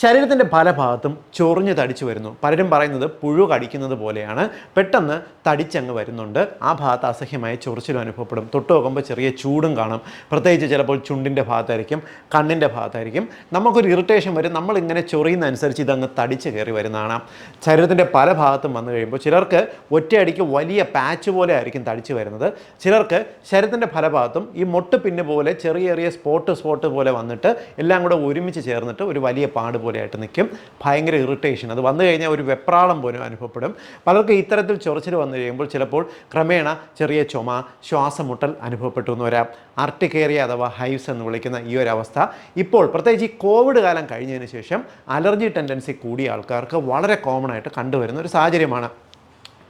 ശരീരത്തിന്റെ പല ഭാഗത്തും ചൊറിഞ്ഞ് തടിച്ചു വരുന്നു. പലരും പറയുന്നത് പുഴു കടിക്കുന്നത് പോലെയാണ്. പെട്ടെന്ന് തടിച്ചങ്ങ് വരുന്നുണ്ട്. ആ ഭാഗത്ത് അസഹ്യമായ ചൊറിച്ചിലും അനുഭവപ്പെടും. തൊട്ട് നോക്കുമ്പോൾ ചെറിയ ചൂടും കാണും. പ്രത്യേകിച്ച് ചിലപ്പോൾ ചുണ്ടിന്റെ ഭാഗത്തായിരിക്കും കണ്ണിന്റെ ഭാഗത്തായിരിക്കും. നമുക്കൊരു ഇറിറ്റേഷൻ വരും. നമ്മളിങ്ങനെ ചൊറിയുന്നതനുസരിച്ച് ഇതങ്ങ് തടിച്ച് കയറി വരുന്നതാണ്. ശരീരത്തിന്റെ പല ഭാഗത്തും വന്നു കഴിയുമ്പോൾ ചിലർക്ക് ഒറ്റയടിക്ക് വലിയ പാച്ച് പോലെ ആയിരിക്കും തടിച്ച് വരുന്നത്. ചിലർക്ക് ശരീരത്തിന്റെ പല ഭാഗത്തും ഈ മൊട്ട് പിന്നെ പോലെ ചെറിയ ചെറിയ സ്പോട്ട് സ്പോട്ട് പോലെ വന്നിട്ട് എല്ലാം കൂടെ ഒരുമിച്ച് ചേർന്നിട്ട് ഒരു വലിയ പാട് പോലെയായിട്ട് നിൽക്കും. ഭയങ്കര ഇറിറ്റേഷൻ അത് വന്നു കഴിഞ്ഞാൽ ഒരു വെപ്രാളം പോലും അനുഭവപ്പെടും. പലർക്കും ഇത്തരത്തിൽ ചൊറിച്ചിൽ വന്നു കഴിയുമ്പോൾ ചിലപ്പോൾ ക്രമേണ ചെറിയ ചുമ ശ്വാസമുട്ടൽ അനുഭവപ്പെട്ടു എന്ന് വരാം. ആർട്ടിക്കേറിയ അഥവാ ഹൈവ്സ് എന്ന് വിളിക്കുന്ന ഈ ഒരു അവസ്ഥ. ഇപ്പോൾ പ്രത്യേകിച്ച് ഈ കോവിഡ് കാലം കഴിഞ്ഞതിന് ശേഷം അലർജി ടെൻഡൻസി കൂടിയ ആൾക്കാർക്ക് വളരെ കോമൺ ആയിട്ട് കണ്ടുവരുന്ന ഒരു സാഹചര്യമാണ്.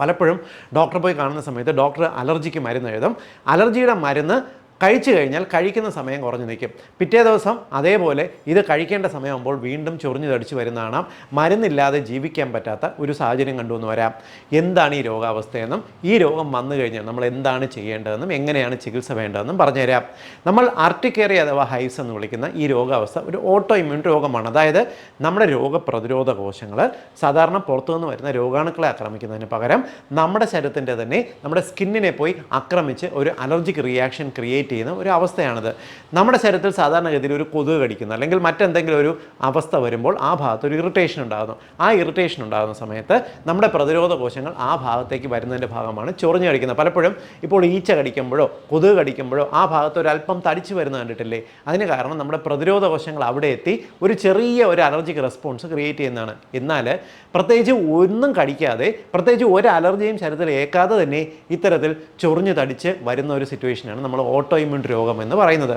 പലപ്പോഴും ഡോക്ടറെ പോയി കാണുന്ന സമയത്ത് ഡോക്ടർ അലർജിക്ക് മരുന്ന് എഴുതും. അലർജിയുടെ മരുന്ന് കഴിച്ചു കഴിഞ്ഞാൽ കഴിക്കുന്ന സമയം കുറഞ്ഞു നിൽക്കും. പിറ്റേ ദിവസം അതേപോലെ ഇത് കഴിക്കേണ്ട സമയമാകുമ്പോൾ വീണ്ടും ചൊറിഞ്ഞു തടിച്ച് വരുന്നതാണ് മരുന്നില്ലാതെ ജീവിക്കാൻ പറ്റാത്ത ഒരു സാഹചര്യം കണ്ടുവന്ന് വരാം. എന്താണ് ഈ രോഗാവസ്ഥയെന്നും ഈ രോഗം വന്നു കഴിഞ്ഞാൽ നമ്മൾ എന്താണ് ചെയ്യേണ്ടതെന്നും എങ്ങനെയാണ് ചികിത്സ വേണ്ടതെന്നും പറഞ്ഞുതരാം. നമ്മൾ ആർട്ടിക്കേറിയ അഥവാ ഹൈസ് എന്ന് വിളിക്കുന്ന ഈ രോഗാവസ്ഥ ഒരു ഓട്ടോ ഇമ്മ്യൂൺ രോഗമാണ്. അതായത് നമ്മുടെ രോഗപ്രതിരോധ കോശങ്ങൾ സാധാരണ പുറത്തുനിന്ന് വരുന്ന രോഗാണുക്കളെ ആക്രമിക്കുന്നതിന് പകരം നമ്മുടെ ശരീരത്തിന്റെ തന്നെ നമ്മുടെ സ്കിന്നിനെ പോയി ആക്രമിച്ച് ഒരു അലർജിക് റിയാക്ഷൻ ക്രിയേറ്റ് ചെയ്യുന്ന ഒരു അവസ്ഥയാണിത്. നമ്മുടെ ശരീരത്തിൽ സാധാരണഗതിയിൽ ഒരു കൊതുക് കടിക്കുന്ന. അല്ലെങ്കിൽ മറ്റെന്തെങ്കിലും ഒരു അവസ്ഥ വരുമ്പോൾ ആ ഭാഗത്ത് ഒരു ഇറിറ്റേഷൻ ഉണ്ടാകുന്നു. ആ ഇറിറ്റേഷൻ ഉണ്ടാകുന്ന സമയത്ത് നമ്മുടെ പ്രതിരോധ കോശങ്ങൾ ആ ഭാഗത്തേക്ക് വരുന്നതിന്റെ ഭാഗമാണ് ചൊറിഞ്ഞ് കടിക്കുന്നത്. പലപ്പോഴും ഇപ്പോൾ ഈച്ച കടിക്കുമ്പോഴോ കൊതുക് കടിക്കുമ്പോഴോ ആ ഭാഗത്ത് ഒരു അല്പം തടിച്ചു വരുന്ന കണ്ടിട്ടില്ലേ? അതിന് കാരണം നമ്മുടെ പ്രതിരോധ കോശങ്ങൾ അവിടെ എത്തി ഒരു ചെറിയ ഒരു അലർജിക് റെസ്പോൺസ് ക്രിയേറ്റ് ചെയ്യുന്നതാണ്. എന്നാൽ പ്രത്യേകിച്ച് ഒന്നും കടിക്കാതെ പ്രത്യേകിച്ച് ഒരു അലർജിയും ശരീരത്തിൽ ഏക്കാതെ തന്നെ ഇത്തരത്തിൽ ചൊറിഞ്ഞു തടിച്ച് വരുന്ന ഒരു സിറ്റുവേഷനാണ് നമ്മൾ ഓട്ടോ ഇമ്മ്യൂൺ രോഗം എന്ന് പറയുന്നത്.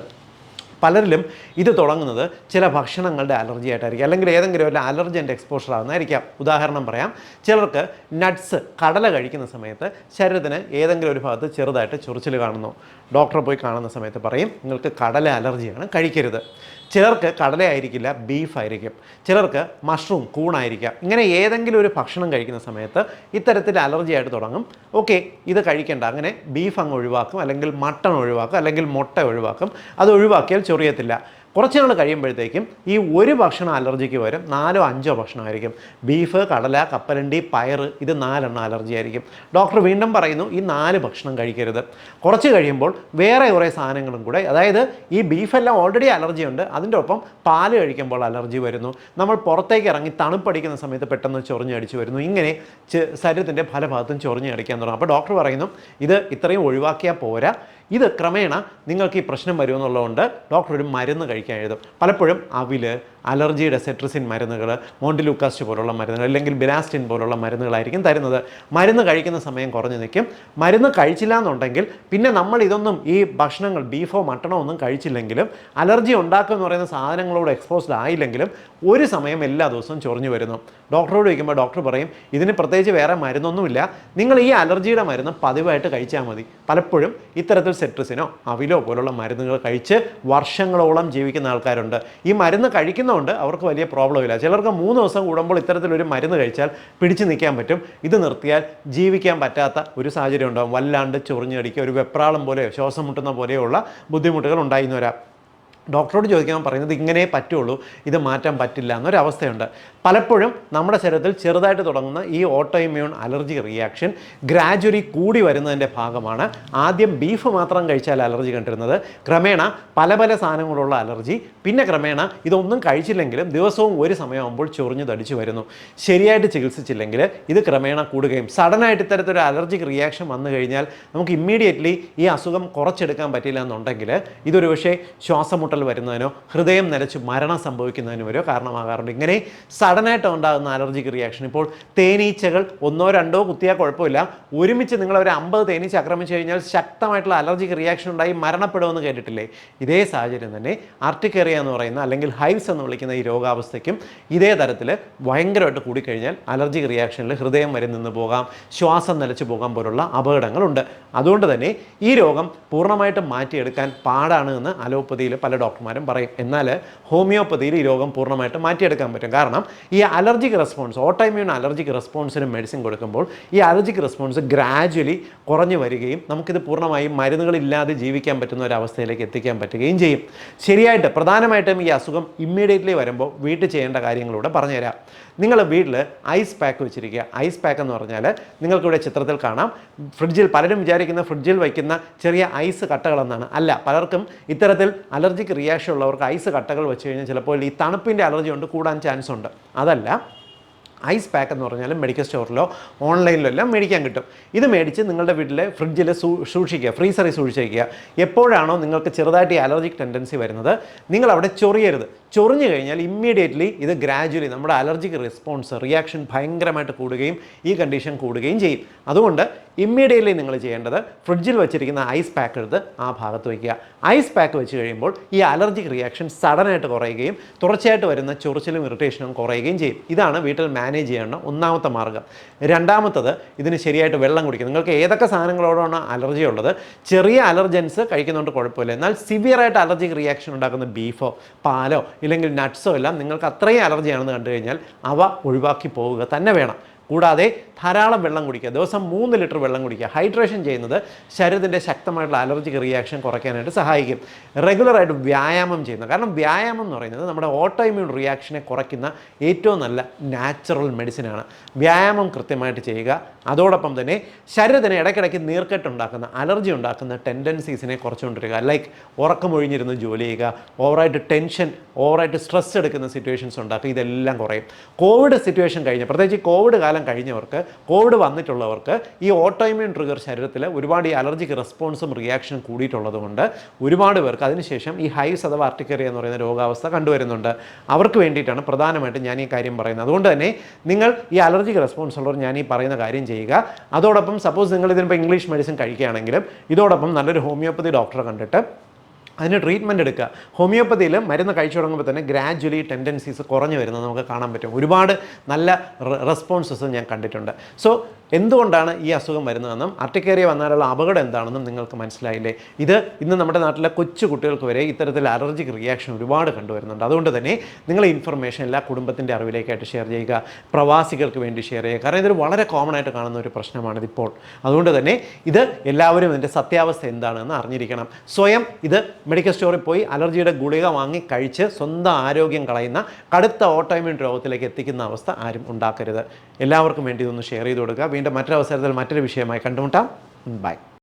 പലരിലും ഇത് തുടങ്ങുന്നത് ചില ഭക്ഷണങ്ങളുടെ അലർജി ആയിട്ടായിരിക്കും. അല്ലെങ്കിൽ ഏതെങ്കിലും ഒരു അലർജന്റെ എക്സ്പോഷർ ആകുന്നതായിരിക്കാം ഉദാഹരണം പറയാം. ചിലർക്ക് നട്ട്സ് കടല കഴിക്കുന്ന സമയത്ത് ശരീരത്തിന് ഏതെങ്കിലും ഒരു ഭാഗത്ത് ചെറുതായിട്ട് ചൊറിച്ചിൽ കാണുന്നു. ഡോക്ടറെ പോയി കാണുന്ന സമയത്ത് പറയും നിങ്ങൾക്ക് കടല അലർജിയാണ് കഴിക്കരുത്. ചിലർക്ക് കടലയായിരിക്കില്ല ബീഫായിരിക്കും ചിലർക്ക് മഷ്റൂം കൂണായിരിക്കാം ഇങ്ങനെ ഏതെങ്കിലും ഒരു ഭക്ഷണം കഴിക്കുന്ന സമയത്ത് ഇത്തരത്തിൽ അലർജി ആയിട്ട് തുടങ്ങും. ഓക്കെ ഇത് കഴിക്കേണ്ട. അങ്ങനെ ബീഫ് അങ്ങ് ഒഴിവാക്കും അല്ലെങ്കിൽ മട്ടൺ ഒഴിവാക്കും അല്ലെങ്കിൽ മുട്ട ഒഴിവാക്കും. അത് ഒഴിവാക്കിയാൽ ചൊറിയത്തില്ല. കുറച്ച് നാൾ കഴിയുമ്പോഴത്തേക്കും ഈ ഒരു ഭക്ഷണം അലർജിക്ക് വരും നാലോ അഞ്ചോ ഭക്ഷണമായിരിക്കും. ബീഫ് കടല കപ്പലണ്ടി പയർ ഇത് നാലെണ്ണം അലർജി ആയിരിക്കും. ഡോക്ടർ വീണ്ടും പറയുന്നു ഈ നാല് ഭക്ഷണം കഴിക്കരുത്. കുറച്ച് കഴിയുമ്പോൾ വേറെ കുറേ സാധനങ്ങളും കൂടെ അതായത് ഈ ബീഫെല്ലാം ഓൾറെഡി അലർജി ഉണ്ട് അതിന്റെ ഒപ്പം പാൽ കഴിക്കുമ്പോൾ അലർജി വരുന്നു. നമ്മൾ പുറത്തേക്ക് ഇറങ്ങി തണുപ്പടിക്കുന്ന സമയത്ത് പെട്ടെന്ന് ചൊറിഞ്ഞടിച്ച് വരുന്നു. ഇങ്ങനെ ശരീരത്തിന്റെ പല ഭാഗത്തും ചൊറിഞ്ഞടിക്കാൻ തുടങ്ങും. അപ്പോൾ ഡോക്ടർ പറയുന്നു ഇത് ഇത്രയും ഒഴിവാക്കിയാൽ പോരാ. ഇത് ക്രമേണ നിങ്ങൾക്ക് ഈ പ്രശ്നം വരുമെന്നുള്ളതുകൊണ്ട് ഡോക്ടർ ഒരു മരുന്ന് കഴിക്കാൻ എഴുതും പലപ്പോഴും അവിൽ അലർജിയുടെ സെട്രസിൻ മരുന്നുകൾ മോണ്ടിലൂക്കാസ്റ്റ് പോലുള്ള മരുന്നുകൾ അല്ലെങ്കിൽ ബിലാസ്റ്റിൻ പോലുള്ള മരുന്നുകളായിരിക്കും തരുന്നത്. മരുന്ന് കഴിക്കുന്ന സമയം കുറഞ്ഞു നിൽക്കും. മരുന്ന് കഴിച്ചില്ല എന്നുണ്ടെങ്കിൽ പിന്നെ നമ്മൾ ഇതൊന്നും ഈ ഭക്ഷണങ്ങൾ ബീഫോ മട്ടണോ ഒന്നും കഴിച്ചില്ലെങ്കിലും അലർജി ഉണ്ടാക്കുക എന്ന് പറയുന്ന സാധനങ്ങളോട് എക്സ്പോസ്ഡ് ആയില്ലെങ്കിലും ഒരു സമയം എല്ലാ ദിവസവും ചൊറിഞ്ഞു വരുന്നു. ഡോക്ടറോട് ചോദിക്കുമ്പോൾ ഡോക്ടർ പറയും ഇതിന് പ്രത്യേകിച്ച് വേറെ മരുന്നൊന്നുമില്ല. നിങ്ങൾ ഈ അലർജിയുടെ മരുന്ന് പതിവായിട്ട് കഴിച്ചാൽ മതി. പലപ്പോഴും ഇത്തരത്തിൽ സെട്രസിനോ അവിലോ പോലുള്ള മരുന്നുകൾ കഴിച്ച് വർഷങ്ങളോളം ജീവിക്കുന്ന ആൾക്കാരുണ്ട്. ഈ മരുന്ന് കഴിക്കുന്നതുകൊണ്ട് അവർക്ക് വലിയ പ്രോബ്ലം ഇല്ല. ചിലർക്ക് മൂന്ന് ദിവസം കൂടുമ്പോൾ ഇത്തരത്തിലൊരു മരുന്ന് കഴിച്ചാൽ പിടിച്ചു നിൽക്കാൻ പറ്റും. ഇത് നിർത്തിയാൽ ജീവിക്കാൻ പറ്റാത്ത ഒരു സാഹചര്യം ഉണ്ടാകും വല്ലാണ്ട് ചൊറിഞ്ഞടിക്കുക ഒരു വെപ്രാളം പോലെയോ ശ്വാസം മുട്ടുന്ന പോലെയുള്ള ബുദ്ധിമുട്ടുകൾ ഉണ്ടായിരുന്നു വരാം. ഡോക്ടറോട് ചോദിക്കാൻ പറയുന്നത് ഇങ്ങനെ പറ്റുള്ളൂ ഇത് മാറ്റാൻ പറ്റില്ല എന്നൊരവസ്ഥയുണ്ട്. പലപ്പോഴും നമ്മുടെ ശരീരത്തിൽ ചെറുതായിട്ട് തുടങ്ങുന്ന ഈ auto immune allergy reaction gradually കൂടി വരുന്നതിന്റെ ഭാഗമാണ്. ആദ്യം ബീഫ് മാത്രം കഴിച്ചാൽ അലർജി കണ്ടിരുന്നത്. ക്രമേണ പല പല സാധനങ്ങളുള്ള അലർജി പിന്നെ ക്രമേണ ഇതൊന്നും കഴിച്ചില്ലെങ്കിലും ദിവസവും ഒരു സമയമാകുമ്പോൾ ചൊറിഞ്ഞു തടിച്ചു വരുന്നു. ശരിയായിട്ട് ചികിത്സിച്ചില്ലെങ്കിൽ ഇത് ക്രമേണ കൂടുകയും സഡനായിട്ട് ഇത്തരത്തിലൊരു അലർജിക് റിയാക്ഷൻ വന്നു കഴിഞ്ഞാൽ നമുക്ക് ഇമ്മീഡിയറ്റ്ലി ഈ അസുഖം കുറച്ചെടുക്കാൻ പറ്റില്ല എന്നുണ്ടെങ്കിൽ ഇതൊരു പക്ഷേ ശ്വാസമുട്ടൽ വരുന്നതിനോ ഹൃദയം നിലച്ച് മരണം സംഭവിക്കുന്നതിനോ വരെയോ കാരണമാകാറുണ്ട്. ഇങ്ങനെ സഡനായിട്ട് ഉണ്ടാകുന്ന അലർജിക് റിയാക്ഷൻ ഇപ്പോൾ തേനീച്ചകൾ ഒന്നോ രണ്ടോ കുത്തിയാൽ കുഴപ്പമില്ല. ഒരുമിച്ച് നിങ്ങൾ ഒരു അമ്പത് തേനീച്ച ആക്രമിച്ചു കഴിഞ്ഞാൽ ശക്തമായിട്ടുള്ള അലർജിക് റിയാക്ഷൻ ഉണ്ടായി മരണപ്പെടുമെന്ന് കേട്ടിട്ടില്ലേ? ഇതേ സാഹചര്യം തന്നെ ആർട്ടിക്കേറിയ എന്ന് പറയുന്ന അല്ലെങ്കിൽ ഹൈവ്സ് എന്ന് വിളിക്കുന്ന ഈ രോഗാവസ്ഥയ്ക്കും ഇതേ തരത്തിൽ ഭയങ്കരമായിട്ട് കൂടിക്കഴിഞ്ഞാൽ അലർജിക് റിയാക്ഷനിൽ ഹൃദയം വരെ നിന്ന് പോകാം ശ്വാസം നിലച്ചു പോകാൻ പോലുള്ള അപകടങ്ങളുണ്ട്. അതുകൊണ്ട് തന്നെ ഈ രോഗം പൂർണമായിട്ടും മാറ്റിയെടുക്കാൻ പാടാണ് എന്ന് അലോപ്പതിയിൽ പല ഡോക്ടർമാരും പറയും എന്നാൽ ഹോമിയോപ്പതിയിൽ ഈ രോഗം പൂർണമായിട്ട് മാറ്റിയെടുക്കാൻ പറ്റും. കാരണം ഈ അലർജിക് റെസ്പോൺസ് ഓട്ടോമ്യൂൺ അലർജിക് റെസ്പോൺസിന് മെഡിസിൻ കൊടുക്കുമ്പോൾ ഈ അലർജിക് റെസ്പോൺസ് ഗ്രാജ്വലി കുറഞ്ഞു വരികയും നമുക്കിത് പൂർണമായും മരുന്നുകളില്ലാതെ ജീവിക്കാൻ പറ്റുന്ന ഒരു അവസ്ഥയിലേക്ക് എത്തിക്കാൻ പറ്റുകയും ചെയ്യും. ശരിയായിട്ട് പ്രധാനമായിട്ടും ഈ അസുഖം ഇമ്മീഡിയറ്റ്ലി വരുമ്പോൾ വീട്ടിൽ ചെയ്യേണ്ട കാര്യങ്ങളൂടെ പറഞ്ഞുതരാം. നിങ്ങൾ വീട്ടിൽ ഐസ് പാക്ക് വെച്ചിരിക്കുക. ഐസ് പാക്ക് എന്ന് പറഞ്ഞാൽ നിങ്ങൾക്കിവിടെ ചിത്രത്തിൽ കാണാം. ഫ്രിഡ്ജിൽ പലരും വിചാരിക്കുന്ന ഫ്രിഡ്ജിൽ വയ്ക്കുന്ന ചെറിയ ഐസ് കട്ടകളെന്നാണ്. അല്ല പലർക്കും ഇത്തരത്തിൽ റിയാക്ഷൻ ഉള്ളവർക്ക് ഐസ് കട്ടകൾ വെച്ച് കഴിഞ്ഞാൽ ചിലപ്പോൾ ഈ തണുപ്പിന്റെ അലർജി കൊണ്ട് കൂടാൻ ചാൻസ് ഉണ്ട്. അതല്ല ഐസ് പാക്ക് എന്ന് പറഞ്ഞാൽ മെഡിക്കൽ സ്റ്റോറിലോ ഓൺലൈനിലോ എല്ലാം മേടിക്കാൻ കിട്ടും. ഇത് മേടിച്ച് നിങ്ങളുടെ വീട്ടിലെ ഫ്രിഡ്ജിൽ സൂക്ഷിക്കുക ഫ്രീസറിൽ സൂക്ഷിക്കുക എപ്പോഴാണോ നിങ്ങൾക്ക് ചെറുതായിട്ട് ഈ അലർജിക് ടെൻഡൻസി വരുന്നത് നിങ്ങൾ അവിടെ ചൊറിയരുത്. ചൊറിഞ്ഞു കഴിഞ്ഞാൽ ഇമ്മീഡിയറ്റ്ലി ഇത് ഗ്രാജുവലി നമ്മുടെ അലർജിക് റെസ്പോൺസ് റിയാക്ഷൻ ഭയങ്കരമായിട്ട് കൂടുകയും ഈ കണ്ടീഷൻ കൂടുകയും ചെയ്യും. അതുകൊണ്ട് ഇമ്മീഡിയറ്റ്ലി നിങ്ങൾ ചെയ്യേണ്ടത് ഫ്രിഡ്ജിൽ വെച്ചിരിക്കുന്ന ഐസ് പാക്ക് എടുത്ത് ആ ഭാഗത്ത് വയ്ക്കുക ഐസ് പാക്ക് വെച്ച് കഴിയുമ്പോൾ ഈ അലർജിക് റിയാക്ഷൻ സഡനായിട്ട് കുറയുകയും തുടർച്ചയായിട്ട് വരുന്ന ചൊറിച്ചിലും ഇറിറ്റേഷനും കുറയുകയും ചെയ്യും. ഇതാണ് വീട്ടിൽ മാനേജ് ചെയ്യേണ്ട ഒന്നാമത്തെ മാർഗം രണ്ടാമത്തത് ഇതിന് ശരിയായിട്ട് വെള്ളം കുടിക്കുക. നിങ്ങൾക്ക് ഏതൊക്കെ സാധനങ്ങളോടാണ് അലർജി ഉള്ളത്? ചെറിയ അലർജൻസ് കഴിക്കുന്നതുകൊണ്ട് കുഴപ്പമില്ല. എന്നാൽ സിവിയറായിട്ട് അലർജിക് റിയാക്ഷൻ ഉണ്ടാക്കുന്ന ബീഫോ പാലോ ഇല്ലെങ്കിൽ നട്ട്സോ എല്ലാം നിങ്ങൾക്ക് അത്രയും അലർജിയാണെന്ന് കണ്ടു കഴിഞ്ഞാൽ അവ ഒഴിവാക്കി പോവുക തന്നെ വേണം. കൂടാതെ ധാരാളം വെള്ളം കുടിക്കുക. ദിവസം മൂന്ന് ലിറ്റർ വെള്ളം കുടിക്കുക. ഹൈഡ്രേഷൻ ചെയ്യുന്നത് ശരീരത്തിന്റെ ശക്തമായിട്ടുള്ള അലർജിക് റിയാക്ഷൻ കുറയ്ക്കാനായിട്ട് സഹായിക്കും. റെഗുലറായിട്ട് വ്യായാമം ചെയ്യുന്നത്. കാരണം വ്യായാമം എന്ന് പറയുന്നത് നമ്മുടെ ഓട്ടോ ഇമ്മ്യൂൺ റിയാക്ഷനെ കുറയ്ക്കുന്ന ഏറ്റവും നല്ല നാച്ചുറൽ മെഡിസിനാണ് വ്യായാമം കൃത്യമായിട്ട് ചെയ്യുക. അതോടൊപ്പം തന്നെ ശരീരത്തിന് ഇടയ്ക്കിടയ്ക്ക് നീർക്കെട്ടുണ്ടാക്കുന്ന അലർജി ഉണ്ടാക്കുന്ന ടെൻഡൻസീസിനെ കുറച്ചുകൊണ്ടിരിക്കുക. ലൈക്ക് ഉറക്കമൊഴിഞ്ഞിരുന്ന് ജോലി ചെയ്യുക ഓവറായിട്ട് ടെൻഷൻ ഓവറായിട്ട് സ്ട്രെസ് എടുക്കുന്ന സിറ്റുവേഷൻസ് ഉണ്ടാക്കുക. ഇതെല്ലാം കുറയും. കോവിഡ് സിറ്റുവേഷൻ കഴിഞ്ഞ് പ്രത്യേകിച്ച് കോവിഡ് കാലം കഴിഞ്ഞവർക്ക് കോവിഡ് വന്നിട്ടുള്ളവർക്ക് ഈ ഓട്ടോയിമ്യൂൺ ട്രിഗർ ശരീരത്തിൽ ഒരുപാട് ഈ അലർജിക് റെസ്പോൺസും റിയാക്ഷനും കൂടിയിട്ടുള്ളത് കൊണ്ട് ഒരുപാട് പേർക്ക് അതിനുശേഷം ഈ ഹൈസ് അഥവാ ആർട്ടിക്കറിയ എന്ന് പറയുന്ന രോഗാവസ്ഥ കണ്ടുവരുന്നുണ്ട്. അവർക്ക് വേണ്ടിയിട്ടാണ് പ്രധാനമായിട്ടും ഞാൻ ഈ കാര്യം പറയുന്നത്. അതുകൊണ്ട് തന്നെ നിങ്ങൾ ഈ അലർജിക് റെസ്പോൺസ് ഉള്ളവർ ഞാൻ ഈ പറയുന്ന കാര്യം ചെയ്യുക. അതോടൊപ്പം സപ്പോസ് നിങ്ങൾ ഇതിനിപ്പോൾ ഇംഗ്ലീഷ് മെഡിസിൻ കഴിക്കുകയാണെങ്കിലും ഇതോടൊപ്പം നല്ലൊരു ഹോമിയോപ്പതി ഡോക്ടറെ കണ്ടിട്ട് അതിന് ട്രീറ്റ്മെന്റ് എടുക്കുക. ഹോമിയോപ്പതിയിൽ മരുന്ന് കഴിച്ചു തുടങ്ങുമ്പോൾ തന്നെ ഗ്രാജ്വലി ടെൻഡൻസീസ് കുറഞ്ഞു വരുന്നത് നമുക്ക് കാണാൻ പറ്റും. ഒരുപാട് നല്ല റെസ്പോൺസസ് ഞാൻ കണ്ടിട്ടുണ്ട്. സോ എന്തുകൊണ്ടാണ് ഈ അസുഖം വരുന്നതെന്നും അർട്ടിക്കേറിയ വന്നാലുള്ള അപകടം എന്താണെന്നും നിങ്ങൾക്ക് മനസ്സിലായില്ലേ? ഇത് ഇന്ന് നമ്മുടെ നാട്ടിലെ കൊച്ചു കുട്ടികൾക്ക് വരെ ഇത്തരത്തിൽ അലർജിക് റിയാക്ഷൻ ഒരുപാട് കണ്ടുവരുന്നുണ്ട്. അതുകൊണ്ട് തന്നെ നിങ്ങൾ ഇൻഫർമേഷൻ എല്ലാ കുടുംബത്തിന്റെ അറിവിലേക്കായിട്ട് ഷെയർ ചെയ്യുക പ്രവാസികൾക്ക് വേണ്ടി ഷെയർ ചെയ്യുക. കാരണം ഇതൊരു വളരെ കോമൺ ആയിട്ട് കാണുന്ന ഒരു പ്രശ്നമാണിത് ഇപ്പോൾ അതുകൊണ്ട് തന്നെ ഇത് എല്ലാവരും ഇതിന്റെ സത്യാവസ്ഥ എന്താണെന്ന് അറിഞ്ഞിരിക്കണം. സ്വയം ഇത് മെഡിക്കൽ സ്റ്റോറിൽ പോയി അലർജിയുടെ ഗുളിക വാങ്ങി കഴിച്ച് സ്വന്തം ആരോഗ്യം കളയുന്ന കടുത്ത ഓട്ടോമ്യൂൺ രോഗത്തിലേക്ക് എത്തിക്കുന്ന അവസ്ഥ ആരും ഉണ്ടാക്കരുത്. എല്ലാവർക്കും വേണ്ടി ഇതൊന്ന് ഷെയർ ചെയ്ത് കൊടുക്കുക. വീണ്ടും മറ്റൊരവസരത്തിൽ മറ്റൊരു വിഷയമായി കണ്ടുമുട്ടാം. ബൈ.